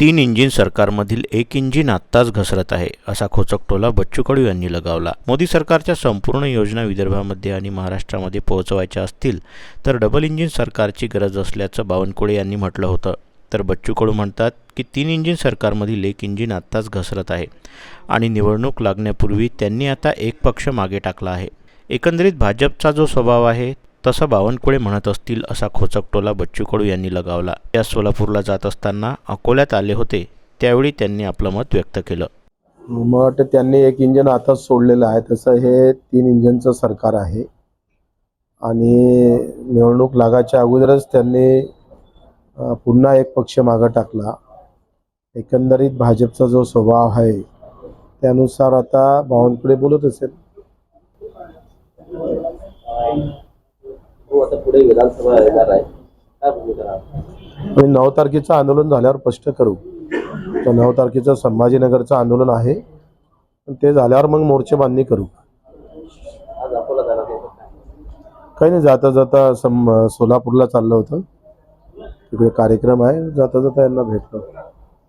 तीन इंजिन सरकारमधील एक इंजिन आत्ताच घसरत आहे असा खोचकटोला बच्चू कडू यांनी लगावला. मोदी सरकारच्या संपूर्ण योजना विदर्भामध्ये आणि महाराष्ट्रामध्ये पोहोचवायच्या असतील तर डबल इंजिन सरकारची गरज असल्याचं बावनकुळे यांनी म्हटलं होतं. तर बच्चू कडू म्हणतात की तीन इंजिन सरकारमधील एक इंजिन आत्ताच घसरत आहे आणि निवडणूक लागण्यापूर्वी त्यांनी आता एक पक्ष मागे टाकला आहे. एकंदरीत भाजपचा जो स्वभाव आहे तसं बावनकुळे म्हणत असतील असा खोचकटोला बच्चू कडू यांनी लगावला. या सोलापूरला जात असताना अकोल्यात आले होते त्यावेळी त्यांनी आपलं मत व्यक्त केलं. मला वाटतं त्यांनी एक इंजन आताच सोडलेलं आहे तसं हे तीन इंजनचं सरकार आहे. आणि निवडणूक लागायच्या अगोदरच त्यांनी पुन्हा एक पक्ष मागं टाकला. एकंदरीत भाजपचा जो स्वभाव आहे त्यानुसार आता बावनकुळे बोलत असेल हो आता पुढे विधानसभा येणार आहे. काय भूमिका आणि नऊ तारखेचं आंदोलन झाल्यावर स्पष्ट करू. तर नऊ तारखेचं संभाजीनगरचं आंदोलन आहे. ते झाल्यावर मग मोर्चे बांधणी करू. आज अकोला जाणार काही नाही जाता जाता सम सोलापूरला चाललं होतं. तिकडे कार्यक्रम आहे. जाता जाता यांना भेटलो.